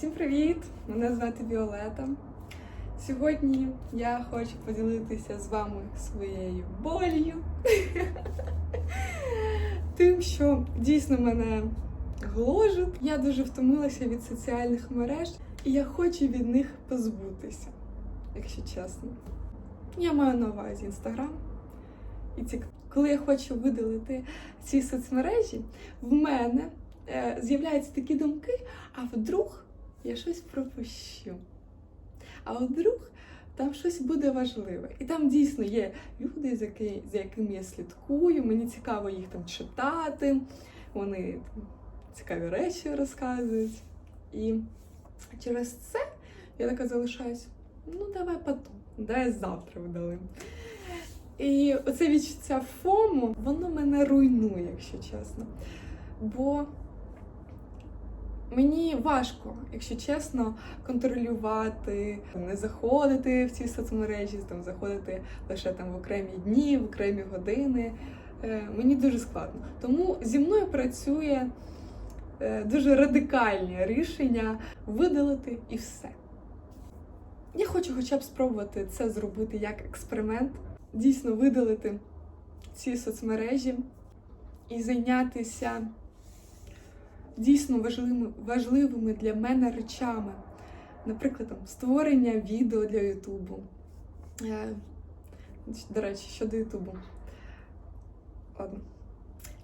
Всім привіт! Мене звати Віолета. Сьогодні я хочу поділитися з вами своєю болью. Тим, що дійсно мене гложить. Я дуже втомилася від соціальних мереж, і я хочу від них позбутися, якщо чесно. Я маю на увазі інстаграм і TikTok. Коли я хочу видалити ці соцмережі, в мене е, з'являються такі думки, а вдруг я щось пропущу. А вдруг там щось буде важливе. І там дійсно є люди, за якими я слідкую, мені цікаво їх там читати, вони цікаві речі розказують. І через це я така залишаюсь, ну давай потом, давай завтра видалим. І оце відчуття фому, воно мене руйнує, якщо чесно. Бо мені важко, якщо чесно, контролювати, не заходити в ці соцмережі, там заходити лише там в окремі дні, в окремі години. Е, Мені дуже складно. Тому зі мною працює е, дуже радикальне рішення видалити і все. Я хочу хоча б спробувати це зробити як експеримент, дійсно видалити ці соцмережі і зайнятися дійсно важливими, важливими для мене речами. Наприклад, там, створення відео для Ютубу. Е, До речі, щодо Ютубу.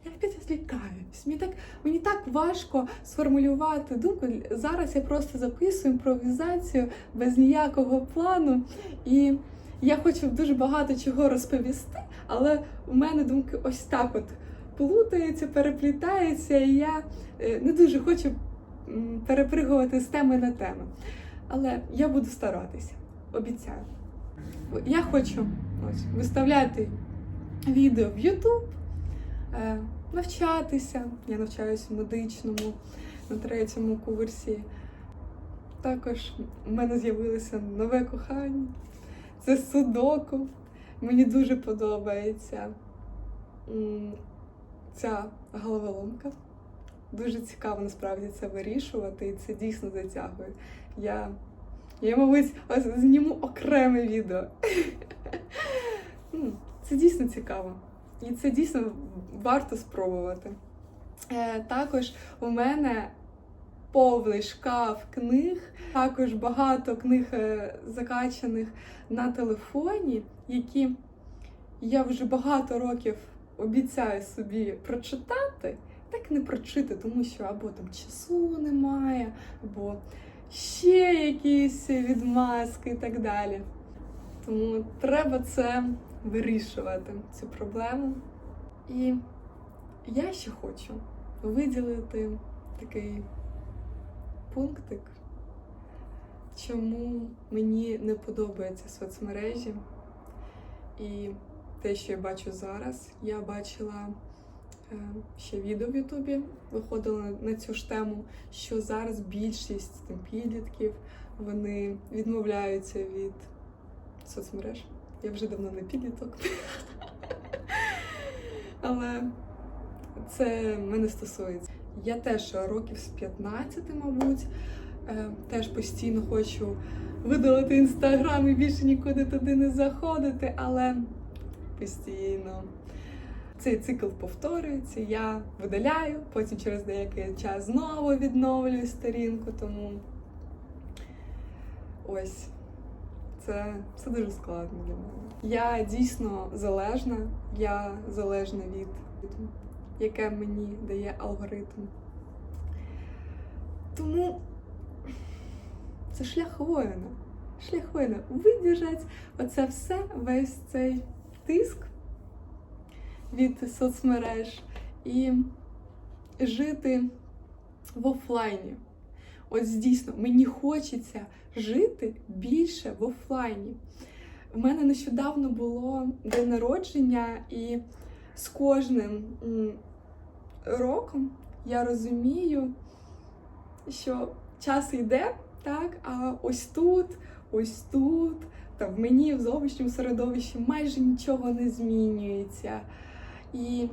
Я опять відвлікаюсь. Мені так, мені так важко сформулювати думку. Зараз я просто записую імпровізацію без ніякого плану. І я хочу дуже багато чого розповісти, але у мене думки ось так от плутаються, переплітаються, і я е, не дуже хочу перепригувати з теми на тему. Але я буду старатися, обіцяю. Я хочу ось, виставляти відео в YouTube, е, навчатися. Я навчаюся в медичному на третьому курсі. Також в мене з'явилося нове кохання. Це судоку. Мені дуже подобається ця головоломка. Дуже цікаво насправді це вирішувати, і це дійсно затягує. Я, я мабуть, зніму окреме відео. Ну, Це дійсно цікаво. І це дійсно варто спробувати. Е, також у мене повний шкаф книг, також багато книг е, закачаних на телефоні, які я вже багато років обіцяю собі прочитати, так не прочити, тому що або там часу немає, або ще якісь відмазки і так далі. Тому треба це вирішувати, цю проблему. І я ще хочу виділити такий пунктик, чому мені не подобаються соцмережі. І те, що я бачу зараз, я бачила е, ще відео в Ютубі, виходило на цю ж тему, що зараз більшість там, підлітків вони відмовляються від соцмереж. Я вже давно не підліток. Але це мене стосується. Я теж років з 15, мабуть, е, теж постійно хочу видалити інстаграм і більше нікуди туди не заходити, але постійно цей цикл повторюється. Я видаляю, потім через деякий час знову відновлюю сторінку, тому ось. Це, це дуже складно для мене. Я дійсно залежна, я залежна від, яке мені дає алгоритм. Тому це шлях воїна. Шлях воїна. Видержать оце все, весь цей тиск від соцмереж і жити в офлайні. Ось дійсно, мені хочеться жити більше в офлайні. У мене нещодавно було день народження, і з кожним роком я розумію, що час йде, так, а ось тут, ось тут, та в мені в зовнішньому середовищі майже нічого не змінюється. І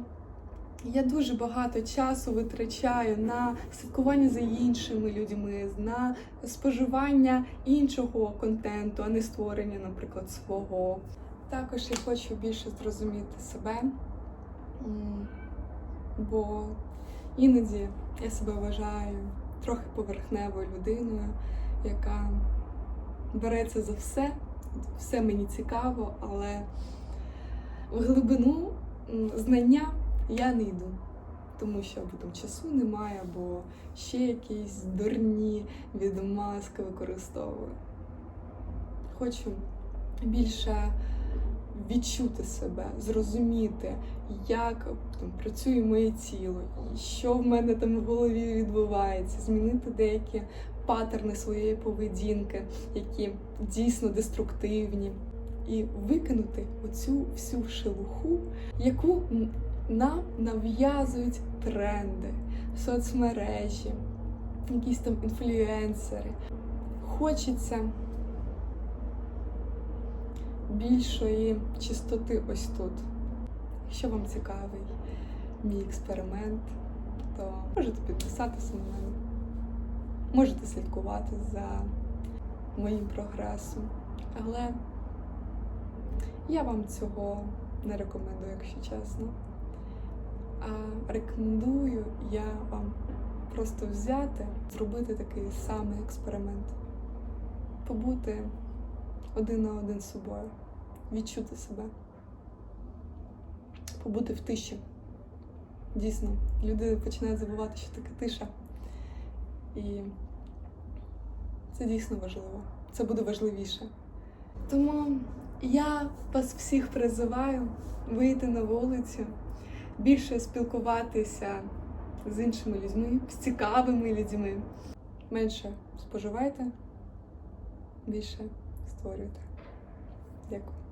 Я дуже багато часу витрачаю на слідкування за іншими людьми, на споживання іншого контенту, а не створення, наприклад, свого. Також я хочу більше зрозуміти себе, бо іноді я себе вважаю трохи поверхневою людиною, яка береться за все, все мені цікаво, але в глибину знання я не йду, тому що або там часу немає, або ще якісь дурні відмазки використовую. Хочу більше відчути себе, зрозуміти, як там, працює моє тіло, що в мене там в голові відбувається, змінити деякі патерни своєї поведінки, які дійсно деструктивні, і викинути оцю всю шелуху, яку нам нав'язують тренди, соцмережі, якісь там інфлюенсери. Хочеться більшої чистоти ось тут. Якщо вам цікавий мій експеримент, то можете підписатися на мене, можете слідкувати за моїм прогресом. Але я вам цього не рекомендую, якщо чесно. А рекомендую я вам просто взяти, зробити такий самий експеримент, побути один на один з собою, відчути себе, побути в тиші. Дійсно, люди починають забувати, що таке тиша. І це дійсно важливо. Це буде важливіше. Тому я вас всіх призиваю вийти на вулицю, більше спілкуватися з іншими людьми, з цікавими людьми. Менше споживайте, більше створюйте. Дякую.